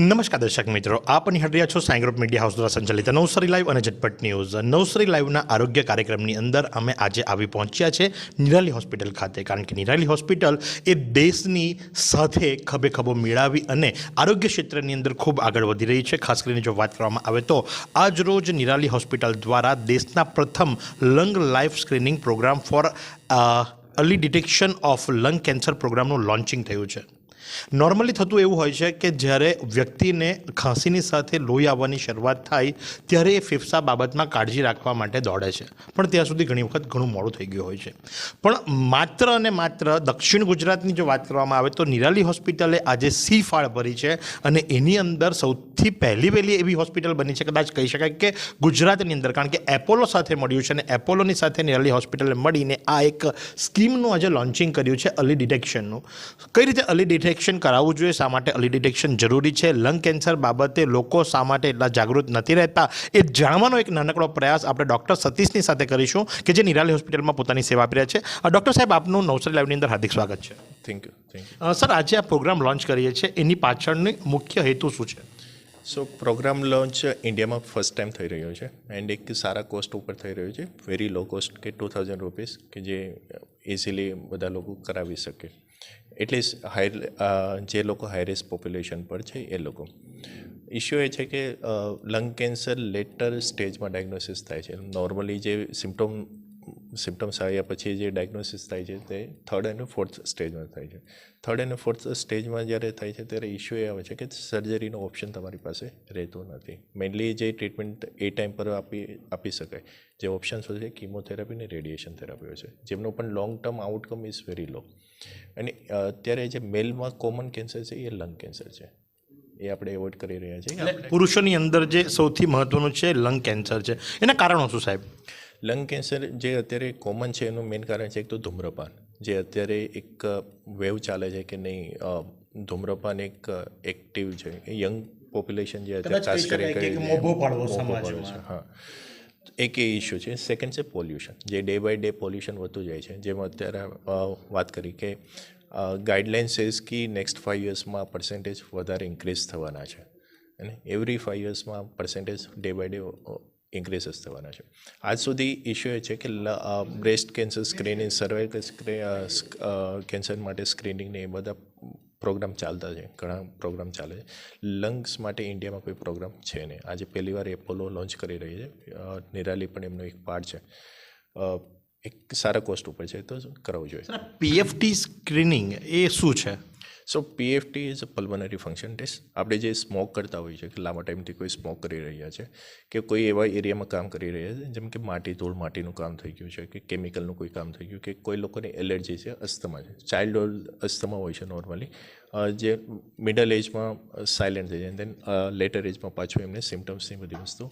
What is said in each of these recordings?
નમસ્કાર દર્શક મિત્રો, આપ નિહાળી છો સાંઈ ગ્રુપ મીડિયા હાઉસ દ્વારા સંચાલિત નવસારી લાઈવ અને ઝટપટ ન્યૂઝ. નવસારી લાઈવના આરોગ્ય કાર્યક્રમની અંદર અમે આજે આવી પહોંચ્યા છે નિરાલી હોસ્પિટલ ખાતે. કારણ કે નિરાલી હોસ્પિટલ એ દેશની સાથે ખભે ખભો મેળવી અને આરોગ્ય ક્ષેત્રની અંદર ખૂબ આગળ વધી રહી છે. ખાસ કરીને જો વાત કરવામાં આવે તો આજ રોજ નિરાલી હોસ્પિટલ દ્વારા દેશના પ્રથમ lung life screening program for early detection of lung cancer પ્રોગ્રામનું લોન્ચિંગ થયું છે. નોર્મલી થતું એવું હોય છે કે જ્યારે વ્યક્તિને ખાંસીની સાથે લોહી આવવાની શરૂઆત થાય, ત્યારે એ ફેફસા બાબતમાં કાળજી રાખવા માટે દોડે છે. પણ ત્યાં સુધી ઘણી વખત ઘણું મોડું થઈ ગયું હોય છે. પણ માત્ર અને માત્ર દક્ષિણ ગુજરાતની જો વાત કરવામાં આવે તો નિરાલી હોસ્પિટલે આજે સી ફાળ ભરી છે અને એની અંદર સૌથી પહેલી વહેલી એવી હોસ્પિટલ બની છે કદાચ કહી શકાય કે ગુજરાતની અંદર કારણ કે એપોલો સાથે મળ્યું છે અને એપોલોની સાથે નિરાલી હોસ્પિટલે મળીને આ એક સ્કીમનું આજે લોન્ચિંગ કર્યું છે અલી ડિટેક્શનનું. કઈ રીતે અલી ડિટેક્શન કરાવવું જોઈએ શા માટે અલી ડિટેક્શન જરૂરી છે? લંગ કેન્સર બાબતે લોકો શા માટે એટલા જાગૃત નથી રહેતા? એ જાણવાનો એક નાનકડો પ્રયાસ આપણે ડૉક્ટર સતીશની સાથે કરીશું કે જે નિરાલી હોસ્પિટલમાં પોતાની સેવા આપી રહ્યા છે ડૉક્ટર સાહેબ આપનું નવસારી લાઈવની અંદર હાર્દિક સ્વાગત છે. થેન્ક યુ થેન્ક સર આજે આ પ્રોગ્રામ લોન્ચ કરીએ છીએ એની પાછળની મુખ્ય હેતુ શું છે? સો પ્રોગ્રામ લોન્ચ ઇન્ડિયામાં ફર્સ્ટ ટાઈમ થઈ રહ્યો છે એન્ડ એક સારા કોસ્ટ ઉપર થઈ રહ્યો છે. વેરી લો કોસ્ટ કે ટુ થાઉઝન્ડ રૂપીસ કે જે ઇઝીલી બધા લોકો કરાવી શકે. એટલે હાઈ જે લોકો હાઈ પોપ્યુલેશન પર છે એ લોકો. ઇશ્યુ એ છે કે લંગ કેન્સર લેટર સ્ટેજમાં ડાયગ્નોસિસ થાય છે. નોર્મલી જે સિમ્ટોમ સિમ્ટમ્સ આવ્યા પછી જે ડાયગ્નોસિસ થાય છે તે થર્ડ અને ફોર્થ સ્ટેજમાં થાય છે. થર્ડ અને ફોર્થ સ્ટેજમાં જ્યારે થાય છે ત્યારે ઇશ્યુ એ આવે છે કે સર્જરીનો ઓપ્શન તમારી પાસે રહેતો નથી. મેઇનલી જે ટ્રીટમેન્ટ એ ટાઈમ પર આપી આપી શકાય. જે ઓપ્શન્સ હોય છે કિમોથેરાપી અને રેડિયેશન થેરાપી હોય છે. જેમનો પણ long term outcome is very low અને અત્યારે જે મેલમાં કોમન કેન્સર છે, એ લંગ કેન્સર છે. એ આપણે એવોઇડ કરી રહ્યા છીએ. પુરુષોની અંદર જે સૌથી મહત્વનું છે લંગ કેન્સર છે. એના કારણો શું સાહેબ? લંગ કેન્સર જે અત્યારે કોમન છે એનું મેઇન કારણ છે એક તો ધૂમ્રપાન. જે અત્યારે એક વેવ ચાલે છે કે નહીં ધૂમ્રપાન એક એક્ટિવ છે. યંગ પોપ્યુલેશન જે અત્યારે ખાસ કહી કરી શકાય કે કરી- મોભો પાડવો મોભો પાડવો સમાજમાં. છે, હા. એક એ ઇસ્યુ છે. સેકન્ડ છે પોલ્યુશન જે ડે બાય ડે પોલ્યુશન વધતું જાય છે. જેમાં અત્યારે વાત કરી કે ગાઈડલાઇન્સ સેઝ કે નેક્સ્ટ ફાઇવ યર્સમાં પર્સન્ટેજ વધારે ઇન્ક્રીઝ થવાના છે. અને every five યર્સમાં percentage day by day increase થવાના છે. આજ સુધી ઇશ્યુ એ છે કે breast cancer screening cervical cancer માટે સ્ક્રીનિંગ ને એ બધા પ્રોગ્રામ ચાલતા છે, ઘણા પ્રોગ્રામ ચાલે છે. લંગ્સ માટે ઇન્ડિયામાં કોઈ પ્રોગ્રામ છે નહીં. આજે પહેલી વાર એપોલો લોન્ચ કરી રહી છે. નિરાલી પણ એમનો એક પાર્ટ છે. એક સારા કોસ્ટ ઉપર છે, તો કરાવવું જોઈએ. પીએફટી સ્ક્રીનિંગ એ શું છે? So PFT is a pulmonary function test આપણે જે સ્મોક કરતા હોઈએ છીએ કે લાંબા ટાઈમથી કોઈ સ્મોક કરી રહ્યા છે, કે કોઈ એવા એરિયામાં કામ કરી રહ્યા છે, જેમ કે માટી, ધૂળ, માટીનું કામ થઈ ગયું છે, કે કેમિકલનું કોઈ કામ થઈ ગયું, કે કોઈ લોકોને એલર્જી છે અસ્થમા છે. ચાઇલ્ડ અસ્થમા હોય છે નોર્મલી જે મિડલ એજમાં સાયલેન્ટ થઈ જાય દેન લેટર એજમાં પાછું એમને સિમ્ટમ્સની બધી વસ્તુ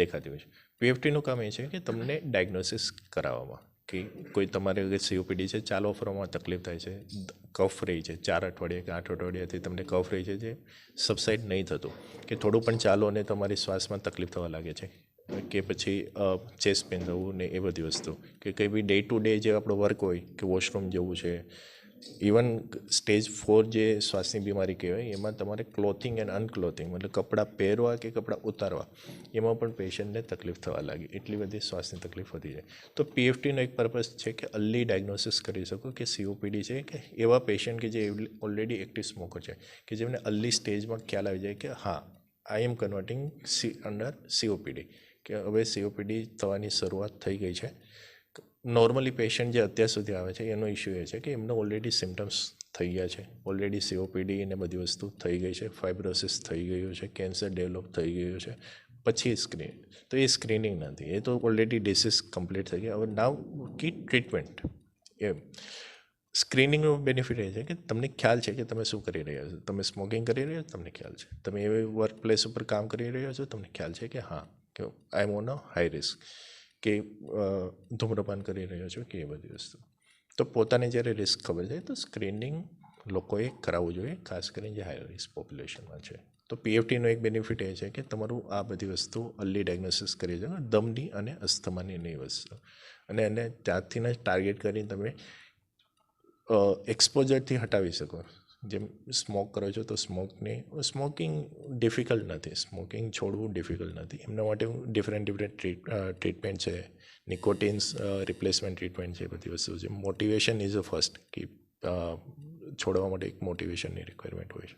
દેખાતી હોય છે. પીએફટીનું કામ એ છે કે તમને ડાયગ્નોસિસ કરાવવામાં. કે કોઈ તમારે સીઓપીડી છે, ચાલો ફરવામાં તકલીફ થાય છે. કફ રહી છે, ચાર અઠવાડિયા કે આઠ અઠવાડિયાથી તમને કફ રહી છે જે સબસાઇડ નહીં થતું. કે થોડું પણ ચાલો અને તમારી શ્વાસમાં તકલીફ થવા લાગે છે. કે પછી ચેસ્ટ પેન થવું ને એ બધી વસ્તુ. કે કંઈ બી ડે ટુ ડે જે આપણો વર્ક હોય, કે વોશરૂમ જવું છે ઇવન સ્ટેજ ફોર જે શ્વાસની બીમારી કહેવાય, એમાં તમારે ક્લોથિંગ એન્ડ અનક્લોથિંગ મતલબ કપડાં પહેરવા કે કપડાં ઉતારવા, એમાં પણ પેશન્ટને તકલીફ થવા લાગી. એટલી બધી શ્વાસની તકલીફ વધી જાય. તો પીએફટીનો એક પર્પઝ છે કે અર્લી ડાયગ્નોસિસ કરી શકો કે સીઓપીડી છે કે એવા પેશન્ટ કે જે ઓલરેડી એક્ટિવ સ્મોકર છે, કે જેમને અર્લી સ્ટેજમાં ખ્યાલ આવી જાય કે હા I am converting see under COPD કે હવે સીઓપીડી થવાની શરૂઆત થઈ ગઈ છે. નોર્મલી પેશન્ટ જે અત્યાર સુધી આવે છે, એનો ઇશ્યુ એ છે કે એમને ઓલરેડી સિમ્ટમ્સ થઈ ગયા છે. ઓલરેડી સીઓપીડી ને બધી વસ્તુ થઈ ગઈ છે ફાઇબ્રોસિસ થઈ ગયું છે કેન્સર ડેવલપ થઈ ગયું છે, પછી સ્ક્રીન તો એ સ્ક્રીનિંગ નથી એ તો ઓલરેડી ડિસીઝ કમ્પ્લીટ થઈ ગઈ હવે નાવ કી ટ્રીટમેન્ટ એમ. સ્ક્રીનિંગનો બેનિફિટ એ છે કે તમને ખ્યાલ છે કે તમે શું કરી રહ્યા છો. તમે સ્મોકિંગ કરી રહ્યા છો, તમને ખ્યાલ છે. તમે એવી વર્ક પ્લેસ ઉપર કામ કરી રહ્યા છો, તમને ખ્યાલ છે કે હા, કે I am on a high risk કે ધૂમ્રપાન કરી રહ્યો છો કે એ બધી વસ્તુ. તો પોતાને જ્યારે રિસ્ક ખબર છે, તો સ્ક્રીનિંગ લોકોએ કરાવવું જોઈએ, ખાસ કરીને જે હાઈ રિસ્ક પોપ્યુલેશનમાં છે. તો પીએફટીનો એક બેનિફિટ એ છે કે તમારું આ બધી વસ્તુ અર્લી ડાયગ્નોસિસ કરી શકો, દમની અને અસ્થમાની નહીં વસ્તુ. અને એને ત્યાંથી જ ટાર્ગેટ કરીને તમે એક્સપોઝરથી હટાવી શકો. જેમ સ્મોક કરો છો તો સ્મોકને સ્મોકિંગ ડિફિકલ્ટ નથી. સ્મોકિંગ છોડવું ડિફિકલ્ટ નથી. એમના માટે ડિફરન્ટ ડિફરન્ટ ટ્રીટ ટ્રીટમેન્ટ છે. નિકોટિન્સ રિપ્લેસમેન્ટ ટ્રીટમેન્ટ છે બધી વસ્તુ છે. મોટિવેશન ઇઝ અ ફર્સ્ટ કે છોડવા માટે એક મોટિવેશનની રિક્વાયરમેન્ટ હોય છે.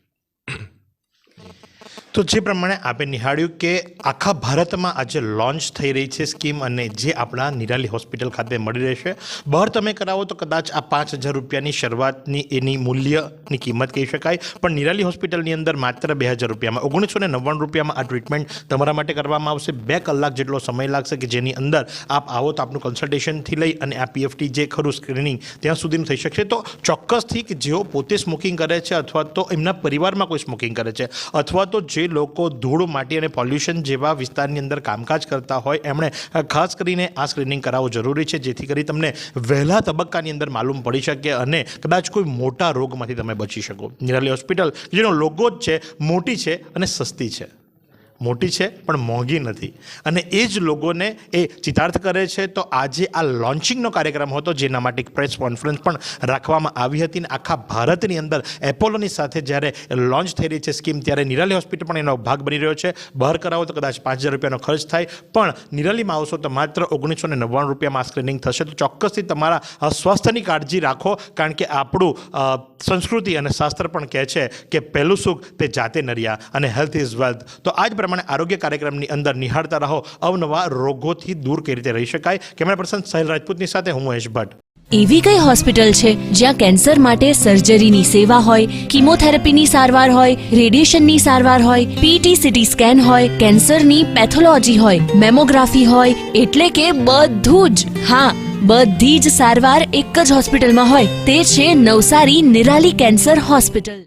તો જે પ્રમાણે આપે નિહાળ્યું કે આખા ભારતમાં આજે લોન્ચ થઈ રહી છે સ્કીમ અને જે આપણા નિરાલી હોસ્પિટલ ખાતે મળી રહેશે બહાર તમે કરાવો તો કદાચ આ પાંચ હજાર રૂપિયાની શરૂઆતની એની મૂલ્યની કિંમત કહી શકાય. પણ નિરાલી હોસ્પિટલની અંદર માત્ર બે હજાર રૂપિયામાં, ઓગણીસો ને નવ્વાણું રૂપિયામાં આ ટ્રીટમેન્ટ તમારા માટે કરવામાં આવશે. બે કલાક જેટલો સમય લાગશે કે જેની અંદર આપ આવો તો આપનું કન્સલ્ટેશનથી લઈ અને આ પીએફટી જે ખરું સ્ક્રીનિંગ ત્યાં સુધીનું થઈ શકશે. તો ચોક્કસથી કે જેઓ પોતે સ્મોકિંગ કરે છે અથવા તો એમના પરિવારમાં કોઈ સ્મોકિંગ કરે છે અથવા તો જે લોકો ધૂળ માટી અને પોલ્યુશન જેવા વિસ્તારની અંદર કામકાજ કરતા હોય. એમણે ખાસ કરીને આ સ્ક્રીનિંગ કરાવવું જરૂરી છે, જેથી કરી તમને વહેલા તબક્કાની અંદર માલુમ પડી શકે અને કદાચ કોઈ મોટા રોગમાંથી તમે બચી શકો. નિરાલી હોસ્પિટલ જેનો લોગો જ છે, મોટી છે અને સસ્તી છે. મોટી છે, પણ મોંઘી નથી. અને એ જ લોકોને એ ચિતાર્થ કરે છે, તો આજે આ લોન્ચિંગનો કાર્યક્રમ હતો, જેના માટે પ્રેસ કોન્ફરન્સ પણ રાખવામાં આવી હતી. અને આખા ભારતની અંદર એપોલોની સાથે જ્યારે લોન્ચ થઈ રહી છે સ્કીમ ત્યારે નિરાલી હોસ્પિટલ પણ એનો ભાગ બની રહ્યો છે. બહાર કરાવો તો કદાચ પાંચ હજાર રૂપિયાનો ખર્ચ થાય. પણ નિરાલીમાં આવશો તો માત્ર ઓગણીસો ને નવ્વાણું રૂપિયામાં સ્ક્રીનિંગ થશે. તો ચોક્કસથી તમારા સ્વાસ્થ્યની કાળજી રાખો, કારણ કે આપણું સંસ્કૃતિ અને શાસ્ત્ર પણ કહે છે કે પહેલું સુખ તે જાતે નર્યા અને હેલ્થ ઇઝ વેલ્થ તો આ જ પ્રમાણે આરોગ્ય કાર્યક્રમની અંદર નિહાળતા રહો. અવનવા રોગોથી દૂર કઈ રીતે રહી શકાય? કેમેરા પર્સન સહેલ રાજપૂતની સાથે હું મહેશ ભટ્ટ. એવી કઈ હોસ્પિટલ છે જ્યાં કેન્સર માટે સર્જરીની સેવા હોય, કિમોથેરાપીની સારવાર હોય, રેડિયેશનની સારવાર હોય પીટી સીટી સ્કેન હોય, કેન્સરની પેથોલોજી હોય, મેમોગ્રાફી હોય, એટલે કે બધું જ. હા, બધી જ સારવાર એક જ હોસ્પિટલમાં હોય. તે છે નવસારી નિરાલી કેન્સર હોસ્પિટલ.